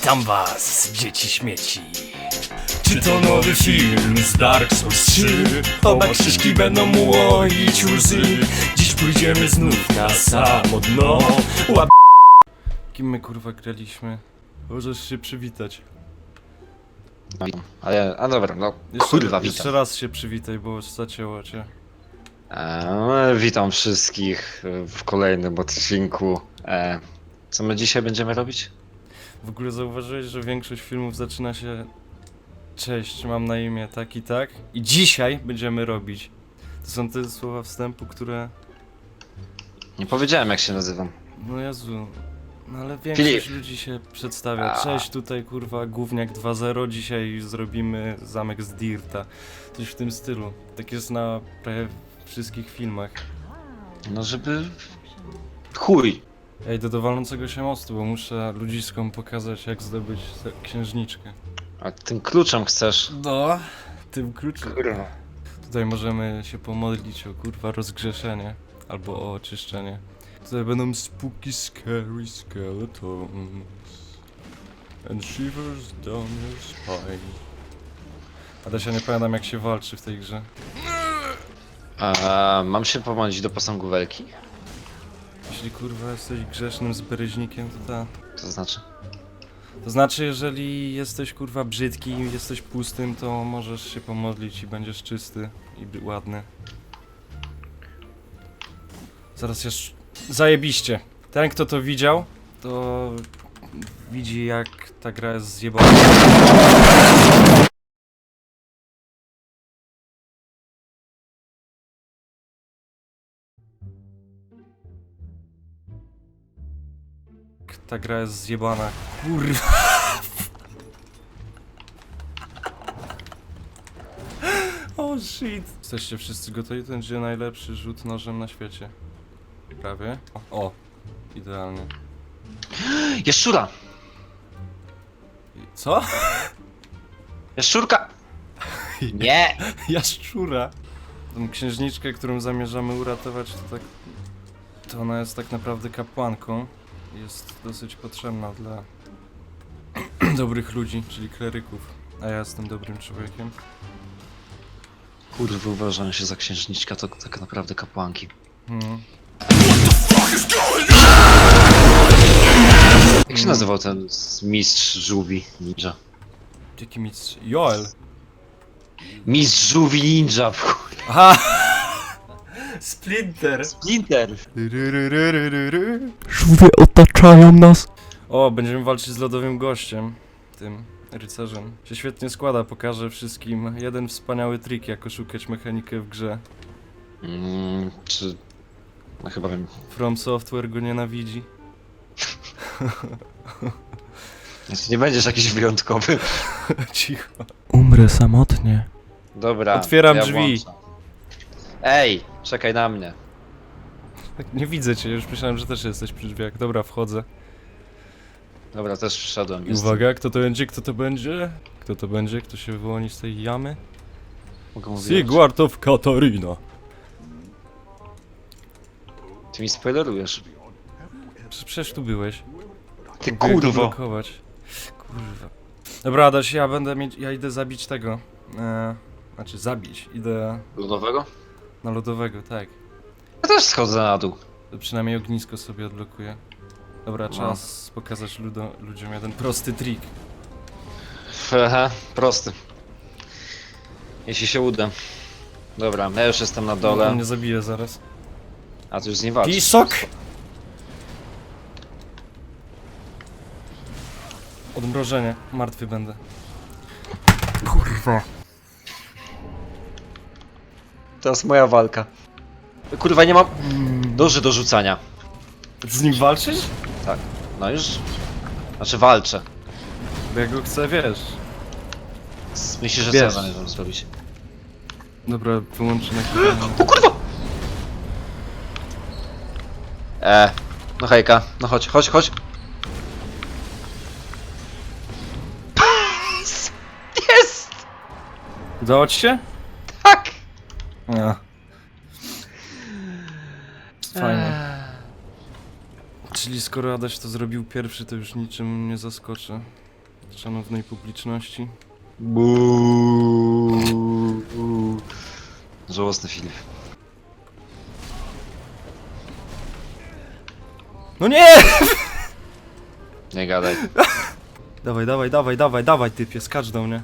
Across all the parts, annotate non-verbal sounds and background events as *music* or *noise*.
Witam was, dzieci śmieci. Czy to nowy film z Dark Souls 3? Oba krzyżki będą mu łoić łzy. Dziś pójdziemy znów na samo dno. Łap... Kim my kurwa graliśmy? Możesz się przywitać. No, witam. ale, a dobra, no Jeszcze, kurwa, jeszcze witam. raz się przywitaj, bo zacięło cię. E, witam wszystkich w kolejnym odcinku. E, co my dzisiaj będziemy robić? W ogóle zauważyłeś, że większość filmów zaczyna się Cześć, mam na imię tak i tak i dzisiaj będziemy robić. To są te słowa wstępu, które... Nie powiedziałem jak się nazywam. No Jezu, no ale większość Filip. ludzi się przedstawia. A. Cześć, tutaj kurwa Gówniak 2.0, dzisiaj zrobimy zamek z Dirta. Coś w tym stylu. Tak jest na prawie wszystkich filmach. No żeby... Chuj! Idę do walnącego się mostu, bo muszę ludziskom pokazać jak zdobyć tę księżniczkę. A tym kluczem chcesz? No, tym kluczem. Kurwa. Tutaj możemy się pomodlić o kurwa rozgrzeszenie albo o oczyszczenie. Tutaj będą spooky scary skeletons and shivers down your spine. Adasia nie pamiętam jak się walczy w tej grze. A, mam się pomodlić do posągu Welki? Jeśli kurwa jesteś grzesznym zbereźnikiem, to ta. To znaczy? To znaczy, jeżeli jesteś kurwa brzydki i jesteś pustym, to możesz się pomodlić i będziesz czysty i ładny. Zaraz jeszcze... Zajebiście. Ten, kto to widział, to widzi jak ta gra jest zjebana. Ta gra jest zjebana. Kurwa. O oh shit. Jesteście wszyscy gotowi? To będzie najlepszy rzut nożem na świecie. Prawie. O, o. idealnie. Jaszczura! Co? Jaszczurka! *laughs* Nie! Jaszczura. Tą księżniczkę, którą zamierzamy uratować, to tak... To ona jest tak naprawdę kapłanką. Jest dosyć potrzebna dla *clears throat* dobrych ludzi, czyli kleryków. A ja jestem dobrym człowiekiem. Kurwa, uważam się za księżniczka, to tak naprawdę kapłanki. Hmm. Jak się nazywał ten mistrz żółwi ninja? Jaki mistrz? Joel! Mistrz żółwi ninja! w chuj. Aha! Splinter! Splinter! Żółwie otaczają nas! O, będziemy walczyć z lodowym gościem. Tym rycerzem. Się świetnie składa, pokażę wszystkim jeden wspaniały trik, jak oszukać mechanikę w grze. Mm, czy... No chyba wiem. From Software go nienawidzi. Jeśli nie będziesz jakiś wyjątkowy. *laughs* Cicho. Umrę samotnie. Dobra. Otwieram ja drzwi. włączam. Ej, czekaj na mnie. Nie widzę cię, już myślałem, że też jesteś przy drzwiach. Dobra, wchodzę. Dobra, też. I jestem. uwaga, kto to będzie, kto to będzie? Kto to będzie, kto się wyłoni z tej jamy? Mogę mówić. Of Katarina. Ty mi spoilerujesz. Prze- Przecież tu byłeś. Ty kurwo. blokować. Kurwa. Dobra, Adaś, ja będę mieć. Ja idę zabić tego. E, znaczy zabić. Idę Lodowego? Na lodowego, tak. Ja też schodzę na dół. To przynajmniej ognisko sobie odblokuję. Dobra, No. czas pokazać ludo, ludziom jeden prosty trik. Aha, prosty. Jeśli się uda. Dobra, ja już jestem na On dole. mnie zabije zaraz. A ty już nie walczysz. Pisok! Odmrożenie. Martwy będę. Kurwa. Teraz moja walka. Kurwa, nie mam noży do rzucania. Z nim walczysz? Tak, no już. Znaczy walczę. Bo ja go chcę, wiesz. Myślisz, że Wiesz. co zamierzam zrobić? Dobra, wyłączę nagrywanie. *gasps* O kurwa! E, no hejka, no chodź, chodź, chodź. Jest! Udało ci się? Tak! Ja. Fajnie. Czyli skoro Adaś to zrobił pierwszy, to już niczym nie zaskoczy. szanownej publiczności. Buuu. Żałosny Filip. No nie! *laughs* Nie gadaj. Dawaj, dawaj, dawaj, dawaj, dawaj, typie, skacz do mnie.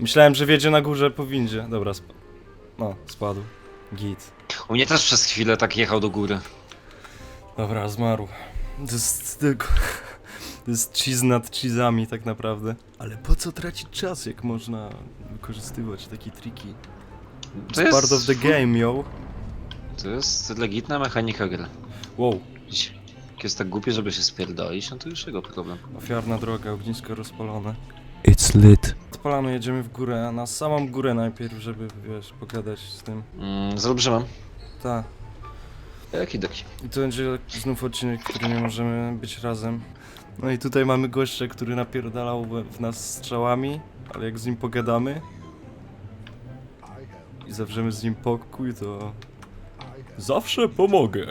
Myślałem, że wiedzie na górze po windzie. Dobra, sp no, spadł. Git. U mnie też przez chwilę tak jechał do góry. Dobra, zmarł. To jest tylko... *laughs* To jest cheese nad cheese'ami tak naprawdę. Ale po co tracić czas, jak można wykorzystywać takie triki? To It's part of the game, yo. To jest legitna mechanika gry. Wow, Jak jest tak głupie, żeby się spierdolić, no to już jego problem. ofiarna droga, ognisko rozpalone. It's lit. Odpalamy, jedziemy w górę, na samą górę najpierw, żeby, wiesz, pogadać z tym. Mm, z olbrzymem. Ta. Jaki doki. I to będzie znów odcinek, w którym nie możemy być razem. No i tutaj mamy gościa, który napierdalał w- w nas strzałami, ale jak z nim pogadamy i zawrzemy z nim pokój, to zawsze pomogę.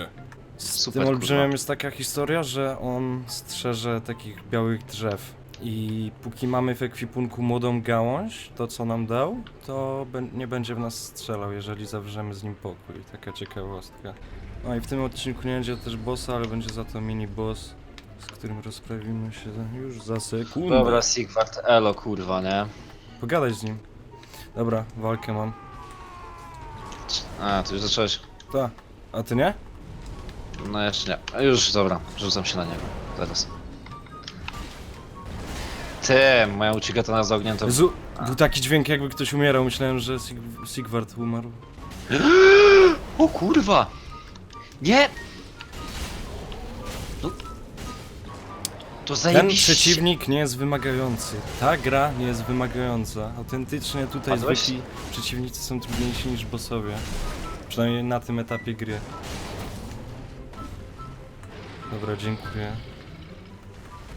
Z Super, tym olbrzymem kurwa. jest taka historia, że on strzeże takich białych drzew. I póki mamy w ekwipunku młodą gałąź, to co nam dał, to nie będzie w nas strzelał, jeżeli zawrzemy z nim pokój. Taka ciekawostka. No i w tym odcinku nie będzie też bossa, ale będzie za to mini boss, z którym rozprawimy się już za sekundę. Dobra, Sigvard, elo kurwa, nie? Pogadaj z nim. Dobra, walkę mam. A, ty już zacząłeś? Ta. A ty nie? No jeszcze nie. Już, dobra, rzucam się na niego. Teraz. Ty, moja uciekata z ogniem to... Jezu, był taki dźwięk jakby ktoś umierał, myślałem, że Sig- Sigward umarł. *gasps* O kurwa! Nie! No... To Ten zajebiście... przeciwnik nie jest wymagający. Ta gra nie jest wymagająca. Autentycznie tutaj Padłeś? zwykli przeciwnicy są trudniejsi niż bossowie. Przynajmniej na tym etapie gry. Dobra, dziękuję.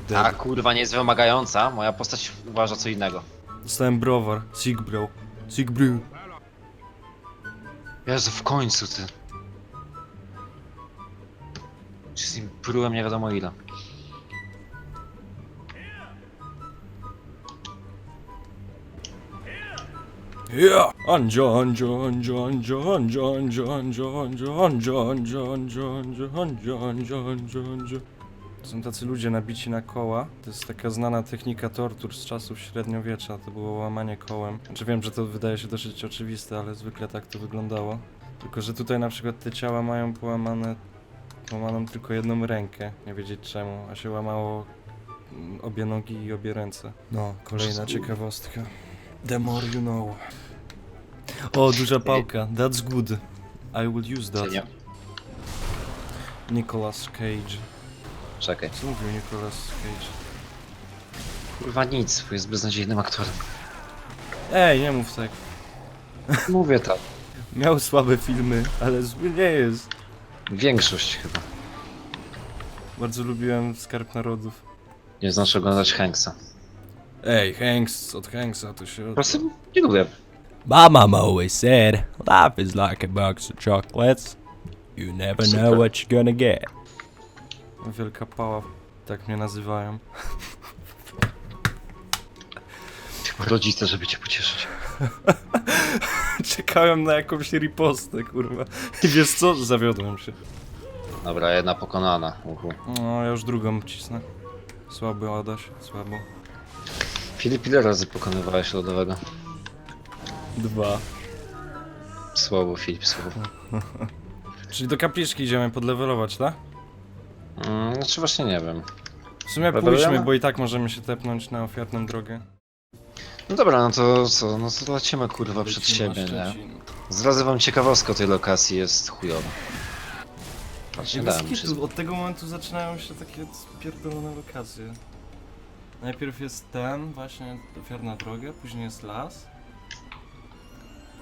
Ta kurwa nie jest wymagająca, moja postać uważa co innego. Dostałem browar. Sigbro. Sigbro. Jezu, w końcu ty. Czy z nim prułem nie wiadomo ile. Yeah! Anjo, anjo, anjo, anjo, anjo, anjo, anjo, anjo, anjo, anjo, anjo, anjo, anjo, anjo, anjo, anjo. To są tacy ludzie nabici na koła. To jest taka znana technika tortur z czasów średniowiecza. To było łamanie kołem. Znaczy wiem, że to wydaje się dosyć oczywiste, ale zwykle tak to wyglądało. Tylko, że tutaj na przykład te ciała mają połamane, połamaną tylko jedną rękę. Nie wiedzieć czemu, a się łamało mm, obie nogi i obie ręce. No, kolejna ciekawostka. The more you know. O, duża pałka. That's good. I will use that. Nicolas Cage. Czekaj. Co mówił Nicolas Cage? Kurwa nic, bo jest beznadziejnym aktorem. Ej, nie mów tak. Mówię tak. Miał słabe filmy, ale zły nie jest. Większość chyba. Bardzo lubiłem Skarb Narodów. Nie znaczy oglądać Hanksa. Ej, Hanks, od Hanksa to się... Po prostu nie lubię. My mama always said, life is like a box of chocolates. You never know what you're gonna get. Wielka pała. Tak mnie nazywają. Rodzice, żeby cię pocieszyć. *laughs* Czekałem na jakąś ripostę, kurwa. I wiesz co? Zawiodłem się. Dobra, jedna pokonana. Uhu. No, ja już drugą cisnę. Słabo, Adaś, słabo. Filip, ile razy pokonywałeś lodowego? Dwa. Słabo, Filip, słabo. *laughs* Czyli do kapliczki idziemy podlewelować, tak? Mm, znaczy właśnie nie wiem. W sumie pójdźmy, bo i tak możemy się tepnąć na ofiarną drogę. No dobra, no to co? No to lecimy kurwa przed Lecimy na siebie, nie? Szczecin. Zdradzę wam ciekawostkę o tej lokacji, jest chujowa. Dałem Od tego momentu zaczynają się takie spierdolone lokacje. Najpierw jest ten, właśnie ofiarna droga, później jest las.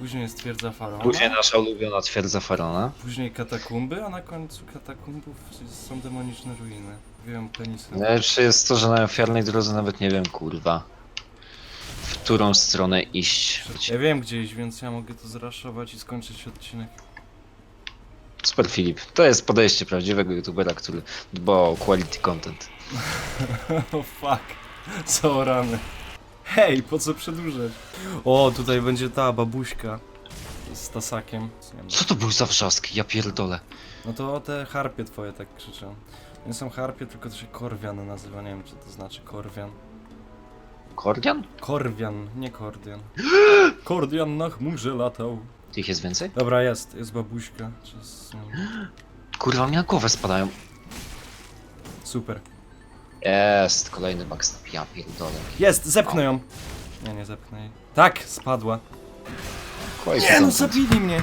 Później jest twierdza faraona. Później nasza ulubiona twierdza Farona. Później katakumby, a na końcu katakumbów są demoniczne ruiny. Wiem penisy. Najlepsze jest to, że na ofiarnej drodze nawet nie wiem kurwa. W którą stronę iść. Ja wiem gdzie iść, więc ja mogę to zraszować i skończyć odcinek. Super Filip. To jest podejście prawdziwego youtubera, który dba o quality content. *laughs* O fuck. Co rany. Hej, po co przedłużać? O, tutaj będzie ta babuśka z tasakiem. Co to był za wrzask? Ja pierdolę. No to te harpie twoje tak krzyczą. Nie są harpie, tylko to się korwian nazywa. Nie wiem, czy to znaczy korwian. Kordian? Korwian, nie kordian. *gasps* Kordian na chmurze latał. Ich jest więcej? Dobra, jest, jest babuśka. Nie wiem. *gasps* Kurwa, mnie na głowę spadają. Super. Jest, kolejny backstab. Ja pierdolę. Jest, zepchnę ją. Nie, nie zepchnę jej. Tak, spadła. Quality Nie no, content. zabili mnie.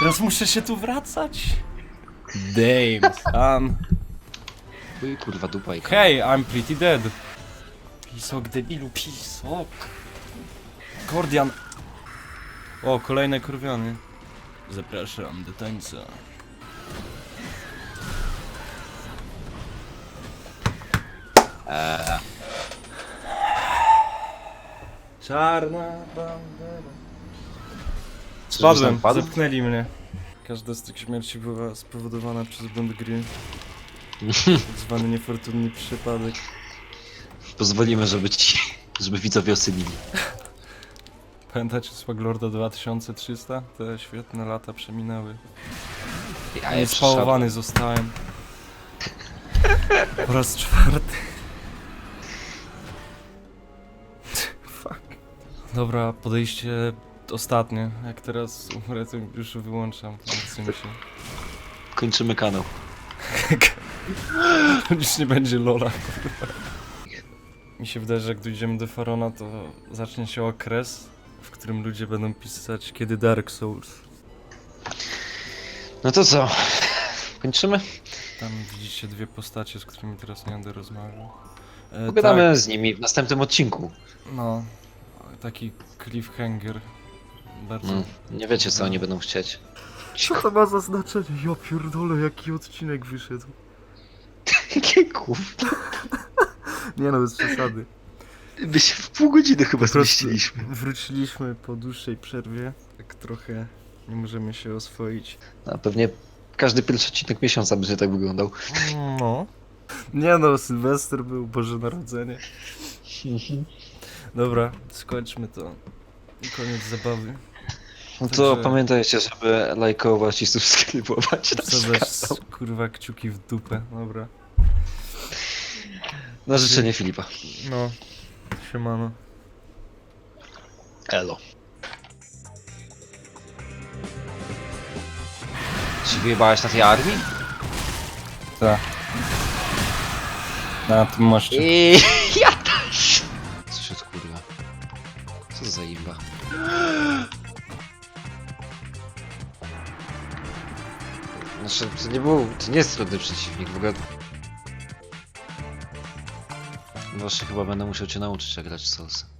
Teraz muszę się tu wracać. Damn, son. Uj, kurwa, dupa i Hej, I'm pretty dead. Pisok, debilu, pisok. Kordian. O, kolejne korwiany. Zapraszam do tańca. Czarna bandera. Spadłem, Padł? zepchnęli mnie. Każda z tych śmierci była spowodowana przez błąd gry. Tak zwany niefortunny przypadek. Pozwolimy, żeby ci, żeby widzowie ocenili. Pamiętacie Swaglorda 2300? Te świetne lata przeminęły. Ja spałowany zostałem. Po raz czwarty. Dobra, podejście ostatnie. Jak teraz umrę, to już wyłączam. Nie chce mi się. Kończymy kanał. *laughs* Już nie będzie Lola. kurwa. Mi się wydaje, że jak dojdziemy do Farona, to zacznie się okres, w którym ludzie będą pisać kiedy Dark Souls. No to co? Kończymy? Tam widzicie dwie postacie, z którymi teraz nie będę rozmawiał. E, Pogadamy z nimi w następnym odcinku. Tak, no, taki cliffhanger. Bardzo... Mm, nie wiecie, co oni będą chcieć. Co to ma za znaczenie? Ja pierdolę, jaki odcinek wyszedł. Jakie gów? *laughs* Nie no, bez przesady. My się w pół godziny chyba zmieściliśmy. Wróciliśmy po dłuższej przerwie. Tak trochę nie możemy się oswoić. A pewnie każdy pierwszy odcinek miesiąca będzie tak wyglądał. No. Nie no, Sylwester był, Boże Narodzenie. *laughs* Dobra, skończmy to. Koniec zabawy. No to Także- pamiętajcie, żeby lajkować i subskrybować nasz Wsadzać kanał. kurwa kciuki w dupę, dobra. Na życzenie Filipa. No, siemano. Elo. Czy wyjebałeś na tej armii? Tak. Na tym moście. I Znaczy, to nie był, to nie jest trudny przeciwnik, w ogóle... Właśnie chyba będę musiał cię nauczyć jak grać w Soulsy.